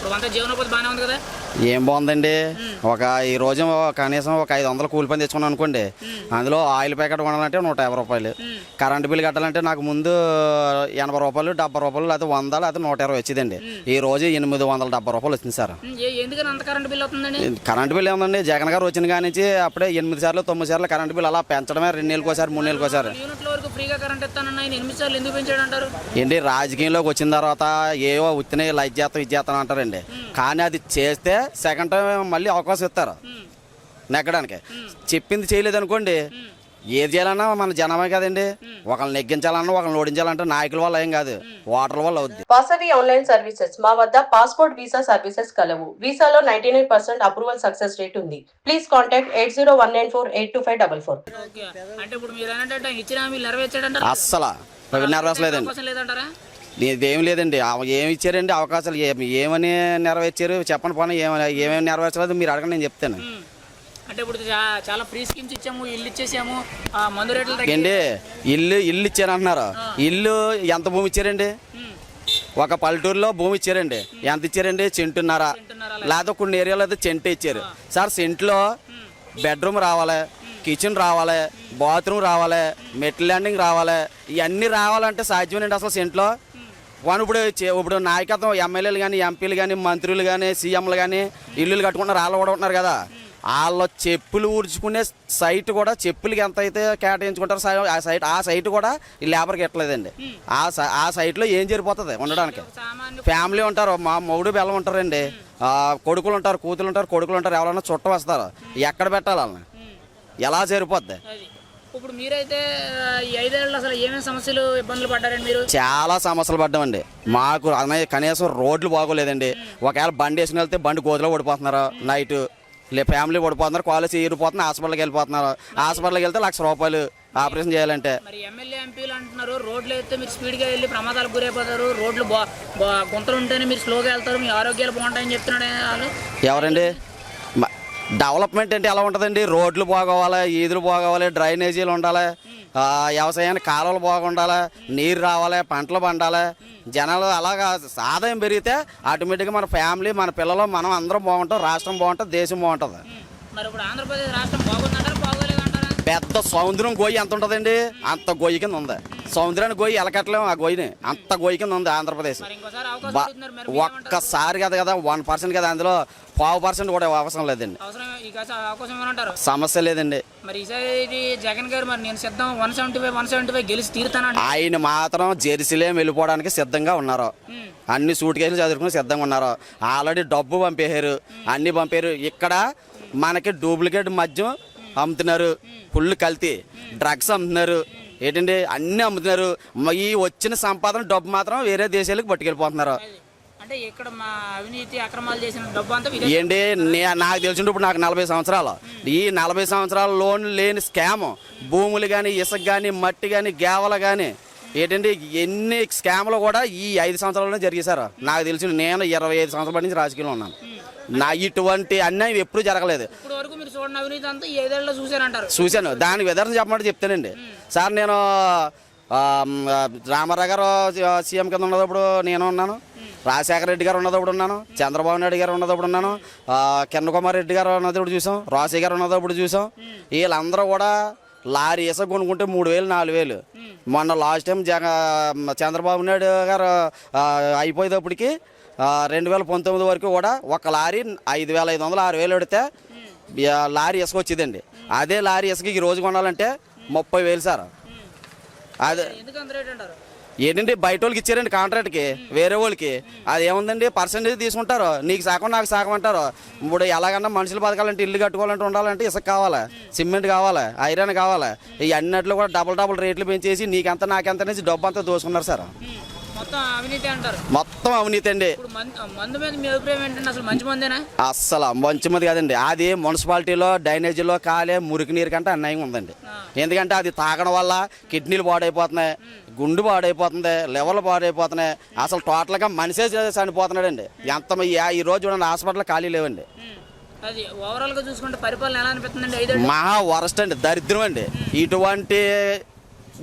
ఇప్పుడు అంతా జీవనోపాధి బాగానే ఉంది కదా ఏం బాగుందండి? ఒక ఈ రోజు కనీసం ఒక ఐదు వందలు కూలి పని తెచ్చుకున్నాను అనుకోండి. అందులో ఆయిల్ ప్యాకెట్ కొనాలంటే నూట యాభై రూపాయలు. కరెంట్ బిల్ కట్టాలంటే నాకు ముందు ఎనభై రూపాయలు డెబ్బై రూపాయలు లేకపోతే వంద లేకపోతే నూట ఇరవై వచ్చిందండి. ఈ రోజు ఎనిమిది వందల డెబ్బై రూపాయలు వచ్చింది సార్. కరెంట్ బిల్ ఏముందండి? జగన్ గారు వచ్చిన కాడి నుంచి అప్పుడే ఎనిమిది సార్లు తొమ్మిది సార్లు కరెంట్ బిల్ అలా పెంచడమే రెండు నెలలకు ఒకసారి మూడు నెలలకు ఒకసారి. ఏంటి రాజకీయంలోకి వచ్చిన తర్వాత ఏవో ఉత్తినే లైట్ చేస్తాం ఇది చేస్తాం అంటారండి. కానీ అది చేస్తే సెకండ్ టైం మళ్ళీ అవకాశం ఇస్తారు. నెగ్గడానికి. చెప్పింది చేయలేదు అనుకోండి ఏది చేయాలన్నా మన జనమే కదండి. ఒకళ్ళని నెగ్గించాలన్నా ఒకళ్ళని ఓడించాలంటే నాయకుల వల్ల ఏం కాదు. ఓటర్ల వల్ల అవుద్ది. Vasavi online services. మా వద్ద పాస్పోర్ట్ వీసా సర్వీసెస్ కలవు. వీసాలో ninety nine percent approval success rate ఉంది. Please contact eight zero one nine four eight two five double four. అస్సలు. నెరవేర్చలేదండి ఇదేం లేదండి. ఏమి ఇచ్చారండి? అవకాశాలు ఏమి ఏమని నెరవేర్చారు? చెప్పండి పోనీ ఏమని ఏమేమి నెరవేర్చలేదు? మీరు అడగండి నేను చెప్తాను. అంటే ఇప్పుడు చాలా ఫ్రీ స్కీమ్స్ ఇచ్చాము ఇల్లు ఇచ్చేసాము మందు రేట్లు ఏంటి? ఇల్లు ఇల్లు ఇచ్చారంటున్నారు. ఇల్లు ఎంత భూమి ఇచ్చారండి. ఒక పల్లెటూరులో భూమి ఇచ్చారండి. ఎంత ఇచ్చారండి? చెంటున్నర? లేకపోతే కొన్ని ఏరియాలో అయితే చెంటు ఇచ్చారు. సార్ సెంట్లో బెడ్రూమ్ రావాలి కిచెన్ రావాలి బాత్రూమ్ రావాలి మెట్ ల్యాండింగ్ రావాలి ఇవన్నీ రావాలంటే సాధ్యమేనండి అసలు సెంట్లో? వాళ్ళు ఇప్పుడు ఇప్పుడు నాయకత్వం ఎమ్మెల్యేలు కానీ ఎంపీలు కానీ మంత్రులు కానీ సీఎంలు కానీ ఇల్లులు కట్టుకుంటున్నారు వాళ్ళు కూడా ఉంటున్నారు కదా. వాళ్ళ చెప్పులు ఊడ్చుకునే సైట్ కూడా చెప్పులకి ఎంత అయితే కేటాయించుకుంటారో సై- ఆ సైట్ ఆ సైట్ కూడా ఈ లేబర్కి ఎట్టలేదండి ఆ సై- ఆ సైట్లో ఏం జరిగిపోతుంది ఉండడానికి? ఫ్యామిలీ ఉంటారు మా మౌడు బెల్లం ఉంటారండి. కొడుకులు ఉంటారు కూతులు ఉంటారు కొడుకులు ఉంటారు ఎవరైనా చుట్ట వస్తారు. ఎక్కడ పెట్టాలి వాళ్ళని? ఎలా సరిపోద్ది ఇప్పుడు మీరైతే ఈ ఐదేళ్ళు అసలు ఏమేమి సమస్యలు ఇబ్బందులు పడ్డారండి మీరు? చాలా సమస్యలు పడ్డామండి. మాకు అనే కనీసం రోడ్లు బాగోలేదండి. ఒకవేళ బండి వేసుకుని వెళ్తే బండి గోతులో పడిపోతున్నారు. నైట్ లే ఫ్యామిలీ పడిపోతున్నారు. కాలేజ్ ఏరిపోతున్నారు హాస్పిటల్కి వెళ్ళిపోతున్నారు. హాస్పిటల్కి వెళ్తే లక్ష రూపాయలు ఆపరేషన్ చేయాలంటే. మరి ఎమ్మెల్యే ఎంపీలు అంటున్నారు రోడ్లు అయితే మీరు స్పీడ్గా వెళ్ళి ప్రమాదాలకు గురైపోతారు. రోడ్లు గుంతలు ఉంటేనే మీరు స్లోగా వెళ్తారు. మీ ఆరోగ్యాలు బాగుంటాయని చెప్తున్నాడు ఎవరండి? డెవలప్మెంట్ అంటే ఎలా ఉంటుందండి? రోడ్లు బాగోవాలి ఈదులు బాగోవాలి డ్రైనేజీలు ఉండాలి వ్యవసాయానికి కాలువలు బాగుండాలి నీరు రావాలి పంటలు పండాలి. జనాలు అలాగా ఆదాయం పెరిగితే ఆటోమేటిక్గా మన ఫ్యామిలీ మన పిల్లలు మనం అందరం బాగుంటాం రాష్ట్రం బాగుంటుంది దేశం బాగుంటుంది. మరి ఇప్పుడు ఆంధ్రప్రదేశ్ రాష్ట్రం బాగుంటుంది పెద్ద సముద్రం గొయ్యి ఎంత ఉంటుందండి? అంత గొయ్యి కింద ఉంది. సముద్రానికి గొయ్యి ఎలకట్లేము ఆ గొయ్యిని అంత గొయ్యి కింద ఉంది ఆంధ్రప్రదేశ్? ఒక్కసారి కదా కదా వన్ పర్సెంట్ కదా అందులో. పావు పర్సెంట్ కూడా అవసరం లేదండి. సమస్య లేదండి. మరి ఈసారి ఇది జగన్ గారు మరి నేను సిద్ధం one seventy five one seventy five గెలిచి ఆయన మాత్రం జెర్సీలేం వెళ్ళిపోవడానికి సిద్ధంగా ఉన్నారు. అన్ని సూట్ కేసులు చదువుకుని సిద్ధంగా ఉన్నారు. ఆల్రెడీ డబ్బు పంపేశారు. అన్ని పంపారు. ఇక్కడ మనకి డూప్లికేట్ మద్యం అమ్ముతున్నారు. పుల్లు కల్తీ. డ్రగ్స్ అమ్ముతున్నారు. ఏంటండి? అన్నీ అమ్ముతున్నారు. ఈ వచ్చిన సంపాదన డబ్బు మాత్రం వేరే దేశాలకు పట్టుకెళ్ళిపోతున్నారు. ఏంటి? నాకు తెలిసిన ఇప్పుడు నాకు నలభై సంవత్సరాలు. ఈ నలభై సంవత్సరాల లోన్ లేని స్కామ్. భూములు కానీ ఇసుక కానీ మట్టి కానీ గేవలు కానీ ఏంటంటే ఎన్ని స్కామ్లు కూడా ఈ ఐదు సంవత్సరాల్లోనే జరిగాయి సార్. నాకు తెలిసిన నేను ఇరవై ఐదు సంవత్సరాల నుంచి రాజకీయంలో ఉన్నాను. నా ఇటువంటి అన్యాయం ఎప్పుడూ జరగలేదు. చూడండి అవినీతి అంతా చూశాను. దాని విధానం చెప్పమంటే చెప్తానండి. సార్ నేను రామారావు గారు సీఎం కింద ఉన్నప్పుడు నేను ఉన్నాను. రాజశేఖర రెడ్డి గారు ఉన్నదప్పుడు ఉన్నాను. చంద్రబాబు నాయుడు గారు ఉన్నదప్పుడు ఉన్నాను. కిరణ్ కుమార్ రెడ్డి గారు ఉన్నదప్పుడు చూసాం. రాజశేఖర్ గారు ఉన్నదప్పుడు చూసాం. వీళ్ళందరూ కూడా లారీ ఇసుక కొనుక్కుంటే మూడు వేలు నాలుగు వేలు. మొన్న లాస్ట్ టైం జగ చంద్రబాబు నాయుడు గారు అయిపోయేటప్పటికి రెండు వేల పంతొమ్మిది వరకు కూడా ఒక లారీ ఐదు వేల ఐదు వందలు ఆరు వేలు పెడితే లారీ ఇసుక వచ్చిందండి అదే లారీ ఇసుక ఈ రోజు కొనాలంటే ముప్పై వేలు సార్. అదే ఏంటంటే బయట వాళ్ళకి ఇచ్చారండి కాంట్రాక్ట్కి వేరే వాళ్ళకి. అది ఏముందండి పర్సెంటేజ్ తీసుకుంటారు. నీకు సగం నాకు సగం అంటారు. ఇప్పుడు ఎలాగన్నా మనుషులు బతకాలంటే ఇల్లు కట్టుకోవాలంటే ఉండాలంటే ఇసుక కావాలి? సిమెంట్ కావాలి? ఐరన్ కావాలి? ఈ అన్నిట్లో కూడా డబుల్ డబుల్ రేట్లు పెంచేసి నీకెంత నాకెంత అనేసి డబ్బు అంతా దోసుకున్నారు సార్. మొత్తం అవినీతి అండి. మందు మందు మీద అసలు మంచి అస్సలు మంచిమది కాదండి. అది మున్సిపాలిటీలో డ్రైనేజీలో కాలే మురికి నీరు కంటే అన్యాయం ఉందండి. ఎందుకంటే అది తాగడం వల్ల కిడ్నీలు పాడైపోతున్నాయి గుండు పాడైపోతుంది లివర్లు పాడైపోతున్నాయి. అసలు టోటల్గా మనిషే చనిపోతున్నాడండి. ఎంత ఈ- రోజు చూడండి హాస్పిటల్ ఖాళీ లేవండి. మహా వరస్ట్ అండి. దరిద్రం అండి. ఇటువంటి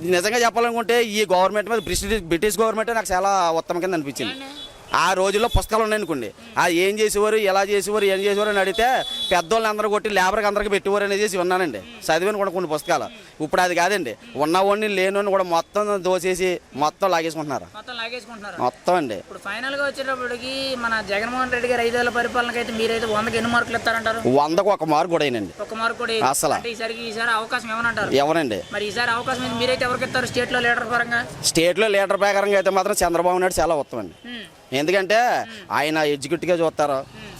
నిజంగా చెప్పాలనుకుంటే ఈ గవర్నమెంట్ మీద బ్రిటిష్ బ్రిటిష్ గవర్నమెంట్ నాకు చాలా ఉత్తమ కింద అనిపించింది. ఆ రోజుల్లో పుస్తకాలు ఉన్నాయనుకోండి. ఆ ఏం చేసేవారు ఎలా చేసేవారు ఏం చేసేవారు అని అడిగితే పెద్దోళ్ళు అందరూ కొట్టి లేబర్కి అందరికీ పెట్టేవారు అనేసి విన్నానండి చదివాను కూడా కొన్ని పుస్తకాలు. ఇప్పుడు అది కాదండి. ఉన్నవాడిని లేనివాడిని కూడా మొత్తం దోసేసి మొత్తం లాగేసుకుంటున్నారు. మొత్తం లాగేసుకుంటున్నారు. మొత్తం అండి. ఇప్పుడు ఫైనల్గా వచ్చేటప్పటికి మన జగన్మోహన్ రెడ్డి గారు ఐదేళ్ళ పరిపాలనకి అయితే మీరైతే వందకి ఎన్ని మార్కులు ఇస్తారంటారు వందకు ఒక మార్కు కూడా అయినండి ఒక మార్కు కూడా అసలు. అంటే ఈసారికి ఈసారి అవకాశం ఏమనంటారు? ఎవరండి? మరి ఈసారి అవకాశం? మీరైతే ఎవరికి ఇస్తారు? స్టేట్లో లీడర్ పరంగా? స్టేట్లో లీటర్ ప్రకారంగా అయితే మాత్రం చంద్రబాబు నాయుడు చాలా ఉత్తమండి ఉమ్. ఎందుకంటే ఆయన ఎగ్జిక్యూటివ్గా చూస్తారు.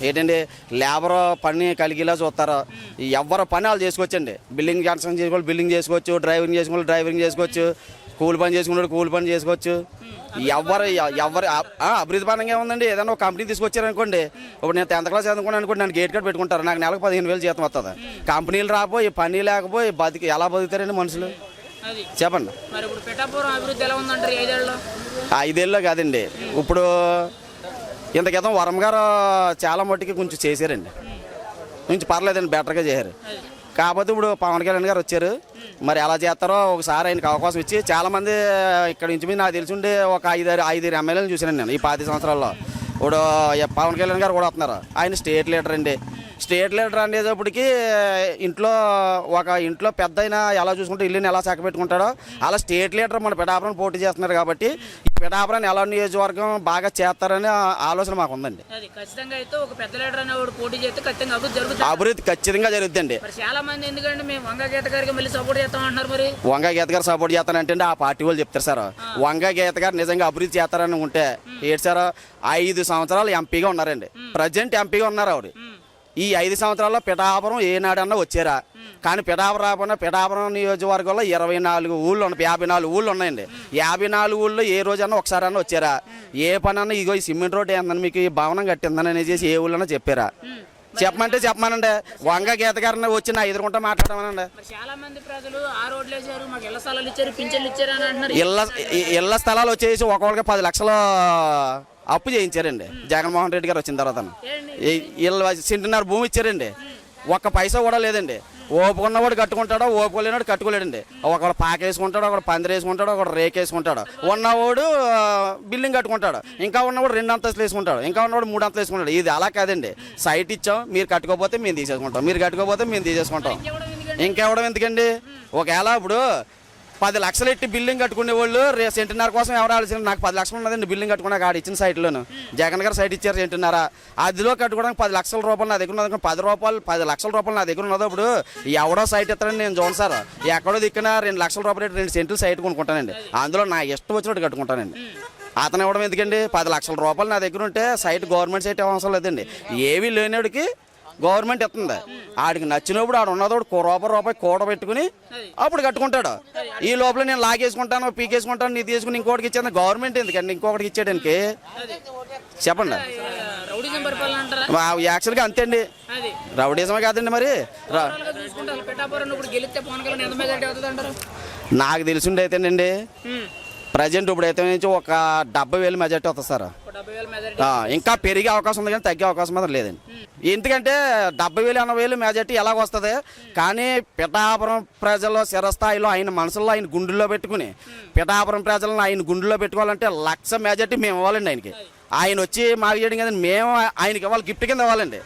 ఏంటండి? లేబర్ పని కలిగేలా చూస్తారు. ఎవరి పని వాళ్ళు చేసుకోవచ్చండి. బిల్డింగ్ కన్స్ట్రక్షన్ చేసుకోవాలి బిల్డింగ్ చేసుకోవచ్చు డ్రైవింగ్ చేసుకోవాలి డ్రైవింగ్ చేసుకోవచ్చు కూలి పని చేసుకున్నాడు కూలి పని చేసుకోవచ్చు. ఎవరు ఎవరు ఆ, అభివృద్ధి పరంగా ఏముందండి ఏదైనా ఒక కంపెనీ తీసుకొచ్చారనుకోండి ఇప్పుడు నేను టెన్త్ క్లాస్ చదువుకున్నాను అనుకోండి నేను గేట్ కార్డ్ పెట్టుకుంటారు నాకు నెలకు పదిహేను వేలు జీతం వస్తుంది కంపెనీలు రాపోయి పని లేకపోయి బతికి ఎలా బతుకుతారండి మనుషులు? చెప్పండి. ఐదేళ్ళలో? కాదండి. ఇప్పుడు ఇంత క్రితం వరం గారు చాలా మట్టుకి కొంచెం చేశారండి. కొంచెం పర్లేదండి బెటర్గా చేశారు. కాకపోతే ఇప్పుడు పవన్ కళ్యాణ్ గారు వచ్చారు. మరి ఎలా చేస్తారో ఒకసారి ఆయనకి అవకాశం ఇచ్చి చాలామంది ఇక్కడ నుంచి నాకు తెలిసిండే ఒక ఐదారు ఐదారు ఎమ్మెల్యేలు చూశాను నేను ఈ పాతి సంవత్సరాల్లో. ఇప్పుడు పవన్ కళ్యాణ్ గారు కూడా వస్తున్నారు. ఆయన స్టేట్ లీడర్ అండి. స్టేట్ లీడర్ అనేటప్పటికి ఇంట్లో ఒక ఇంట్లో పెద్ద ఎలా చూసుకుంటే ఇల్లుని ఎలా పెట్టుకుంటాడో అలా స్టేట్ లీడర్ మన పిఠాపురం పోటీ చేస్తున్నారు కాబట్టి ఈ పిఠాపురాన్ని ఎలా నియోజకవర్గం బాగా చేస్తారనే ఆలోచన మాకు ఉందండి అభివృద్ధి ఖచ్చితంగా జరుగుద్దండి. మరి చాలా మంది ఎందుకంటే మేము వంగ గీత గారికి మళ్ళీ సపోర్ట్ చేస్తాం అంటున్నారు మరి. వంగ గీత గారు సపోర్ట్ చేస్తానంటే ఆ పార్టీ వాళ్ళు చెప్తారు సార్. వంగ గీత గారు నిజంగా అభివృద్ధి చేస్తారని ఉంటే ఏంటి సార్ ఐదు సంవత్సరాలు ఎంపీగా ఉన్నారండి. ప్రజెంట్ ఎంపీగా ఉన్నారు ఆవిడ. ఈ ఐదు సంవత్సరాల్లో పిఠాపురం ఏనాడన్నా వచ్చారా? కానీ పిఠాపురం రాకుండా పిఠాపురం నియోజకవర్గంలో ఇరవై నాలుగు ఊళ్ళు ఉన్నాయి యాభై నాలుగు ఊళ్ళు ఉన్నాయండి. యాభై నాలుగు ఊళ్ళో ఏ రోజన్నా ఒకసారన్నా వచ్చారా? ఏ పనన్నా ఇగో ఈ సిమెంట్ రోడ్ ఏందని మీకు ఈ భవనం కట్టిందని అనేసి ఏ ఊళ్ళన్నా చెప్పారా? చెప్పమంటే చెప్పమానండి. వంగ గీత గారిని వచ్చి నా ఎదురుకుంటా మాట్లాడమనండి. చాలా మంది ప్రజలు ఆ రోడ్లు వేసారు మాకు ఇళ్ళ స్థలాలు ఇచ్చారు పింఛన్లు ఇచ్చారు అని అంటున్నారు. ఇళ్ళ ఇళ్ళ స్థలాలు వచ్చేసి ఒక్కొక్కరికి పది లక్షలు అప్పు చేయించారండి. జగన్మోహన్ రెడ్డి గారు వచ్చిన తర్వాత ఇళ్ళ సెంటున్నర భూమి ఇచ్చారండి. ఒక్క పైసా కూడా లేదండి. ఓపుకున్నవాడు కట్టుకుంటాడో ఓపుకోలేనాడు కట్టుకోలేడండి. ఒకడు పాకేసుకుంటాడు ఒకడు పందిరి వేసుకుంటాడు ఒకడు రేక్ వేసుకుంటాడు. ఉన్నవాడు బిల్డింగ్ కట్టుకుంటాడు. ఇంకా ఉన్నవాడు రెండు అంతస్తులు వేసుకుంటాడు. ఇంకా ఉన్నవాడు మూడు అంతలు వేసుకుంటాడు. ఇది అలా కాదండి. సైట్ ఇచ్చాం మీరు కట్టుకోకపోతే మేము తీసేసుకుంటాం. మీరు కట్టుకోకపోతే మేము తీసేసుకుంటాం. ఇంకెవడం ఎందుకండి? ఒకవేళ ఇప్పుడు పది లక్షలు ఎట్టి బిల్డింగ్ కట్టుకునే వాళ్ళు రే సెంటున్నర కోసం ఎవరు ఆలోచన? నాకు పది లక్షలు ఉన్నదండి బిల్డింగ్ కట్టుకున్నాక ఆడ ఇచ్చిన సైట్లోను. జగన్ గారు సైట్ ఇచ్చారు సెంటున్నర. అదిలో కట్టుకోవడానికి పది లక్షల రూపాయలు నా దగ్గర ఉన్నది. పది రూపాయలు పది లక్షల రూపాయలు నా దగ్గర ఉన్నది ఇప్పుడు ఎవడో సైట్ ఇస్తారని నేను చూడండి సార్. ఎక్కడో దిక్కున రెండు లక్షల రూపాయలు రెండు సెంట్లు సైట్ కొనుక్కుంటానండి. అందులో నా ఇష్టం వచ్చినట్టు కట్టుకుంటానండి. అతను ఇవ్వడం ఎందుకండి? పది లక్షల రూపాయలు నా దగ్గర ఉంటే సైట్ గవర్నమెంట్ సైట్ అవసరం లేదండి. ఏమీ లేనివాడికి గవర్నమెంట్ ఇస్తుంది. ఆడికి నచ్చినప్పుడు ఆడు ఉన్నదోడు రూపాయి రూపాయి కూడ పెట్టుకుని అప్పుడు కట్టుకుంటాడు. ఈ లోపల నేను లాగేసుకుంటాను పీకేసుకుంటాను నీ తీసుకుని ఇంకోటికి ఇచ్చాను గవర్నమెంట్ ఎందుకండి? ఇంకొకటికి ఇచ్చేయడానికి? చెప్పండి. యాక్చువల్గా అంతే అండి రౌడీజమే కాదండి మరి. నాకు తెలిసిండి అయితేనండి. ప్రజెంట్ ఇప్పుడు అయితే నుంచి ఒక డెబ్బై వేలు మెజార్టీ వస్తుంది సార్. ఇంకా పెరిగే అవకాశం ఉంది కానీ తగ్గే అవకాశం మాత్రం లేదండి. ఎందుకంటే డెబ్బై వేలు ఎనభై వేలు మెజార్టీ ఎలాగ వస్తుంది కానీ పిఠాపురం ప్రజలు శిరస్థాయిలో ఆయన మనసులో ఆయన గుండెల్లో పెట్టుకుని పిఠాపురం ప్రజలను ఆయన గుండెల్లో పెట్టుకోవాలంటే లక్ష మెజార్టీ మేము ఇవ్వాలండి ఆయనకి. ఆయన వచ్చి మాకు చేయడం కదండి మేము ఆయనకి ఇవ్వాలి గిఫ్ట్ కింద ఇవ్వాలండి.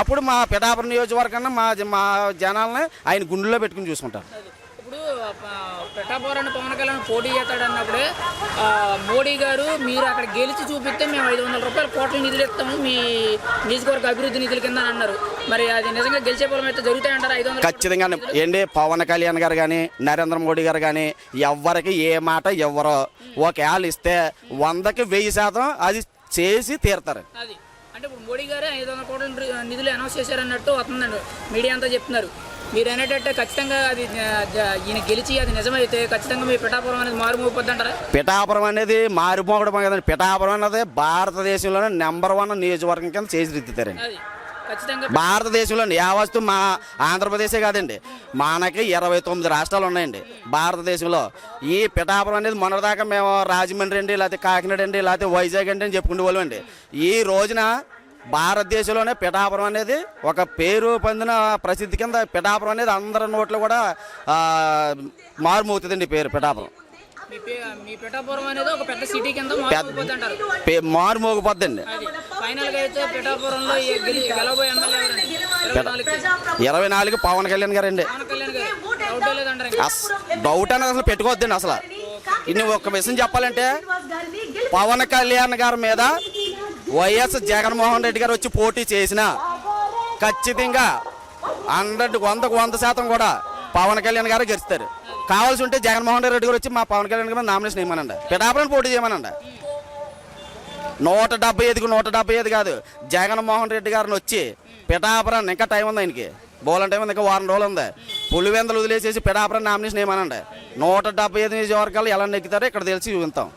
అప్పుడు మా పిఠాపురం నియోజకవర్గాన్ని మా మా జనాలని ఆయన గుండెల్లో పెట్టుకుని చూసుకుంటారు. పిఠాపురాన్ని పవన్ కళ్యాణ్ పోటీ చేస్తాడు అన్నప్పుడే మోడీ గారు మీరు అక్కడ గెలిచి చూపిస్తే మేము ఐదు వందల రూపాయల కోట్ల నిధులు ఇస్తాము మీ నియోజకవర్గ అభివృద్ధి నిధుల కింద అని అన్నారు. మరి అది నిజంగా గెలిచే పొలం అయితే జరుగుతాయంటారా? ఐదు వందల ఖచ్చితంగా ఏంటి? పవన్ కళ్యాణ్ గారు కానీ నరేంద్ర మోడీ గారు కానీ ఎవ్వరికి ఏ మాట ఎవ్వరో ఒకవేళ ఇస్తే వందకి వెయ్యి శాతం అది చేసి తీరుతారు. అది. అంటే ఇప్పుడు మోడీ గారే ఐదు వందల కోట్ల నిధులు అనౌన్స్ చేశారన్నట్టు వస్తుందండి మీడియా అంతా చెప్తున్నారు. మీరు అనేటట్టే ఖచ్చితంగా అది ఈయన గెలిచి అది నిజమైతే ఖచ్చితంగా మీ పిఠాపురం అనేది మారుమోగిపోద్ది అంటారా పిఠాపురం అనేది మారిపోవడం కదండి పిఠాపురం అనేది భారతదేశంలోనే నెంబర్ వన్ నియోజకవర్గం కింద చేసి దిద్దుతారండి అది ఖచ్చితంగా. భారతదేశంలో యావస్తు మా ఆంధ్రప్రదేశే కాదండి. మనకి ఇరవై తొమ్మిది రాష్ట్రాలు ఉన్నాయండి భారతదేశంలో. ఈ పిఠాపురం అనేది మొన్నటిదాకా మేము రాజమండ్రి అండి లేకపోతే కాకినాడ అండి లేకపోతే వైజాగ్ అండి అని చెప్పుకునే వాళ్ళం అండి ఈ రోజున భారతదేశంలోనే పిఠాపురం అనేది ఒక పేరు పొందిన ప్రసిద్ధి కింద పిఠాపురం అనేది అందరి నోట్లో కూడా ఈ పేరు పిఠాపురం. మీ పే- మీ పిఠాపురం అనేది ఒక పెద్ద సిటీ కింద మారిపోతుంది అంటారు పే- మారు మోగిపోద్దండి అది. ఫైనల్గా అయితే పిఠాపురంలో ఈ గెలి- గెలవబోయే ఎమ్మెల్యే ఎవరండి? ఇరవై నాలుగు పవన్ కళ్యాణ్ గారండి. పవన్ కళ్యాణ్ గారు. అస్ డౌట్ అనేది అసలు పెట్టుకోవద్దండి అసలు. ఇన్ని ఒక్క విషయం చెప్పాలంటే పవన్ కళ్యాణ్ గారి మీద వైఎస్ జగన్మోహన్ రెడ్డి గారు వచ్చి పోటీ చేసిన ఖచ్చితంగా హండ్రెడ్ వందకు వంద శాతం కూడా పవన్ కళ్యాణ్ గారు గెలుస్తారు. కావాల్సి ఉంటే జగన్మోహన్ రెడ్డి గారు వచ్చి మా పవన్ కళ్యాణ్ గారి నామినేషన్ ఇవ్వమనండి పిఠాపురం పోటీ చేయమనండి. నూట డెబ్బై ఐదుకు నూట డెబ్బై ఐదు కాదు. జగన్మోహన్ రెడ్డి గారిని వచ్చి పిఠాపురాన్ని ఇంకా టైం ఉంది ఆయనకి. బోలం టైం ఉంది ఇంకా వారం రోజులు ఉంది. పులివెందలు వదిలేసేసి పిఠాపురం నామినేషన్ ఏమనండి నూట డెబ్బై ఐదు నియోజకవర్గాలు ఎలా నెక్కుతారో ఇక్కడ తెలిసి చూపిస్తాం.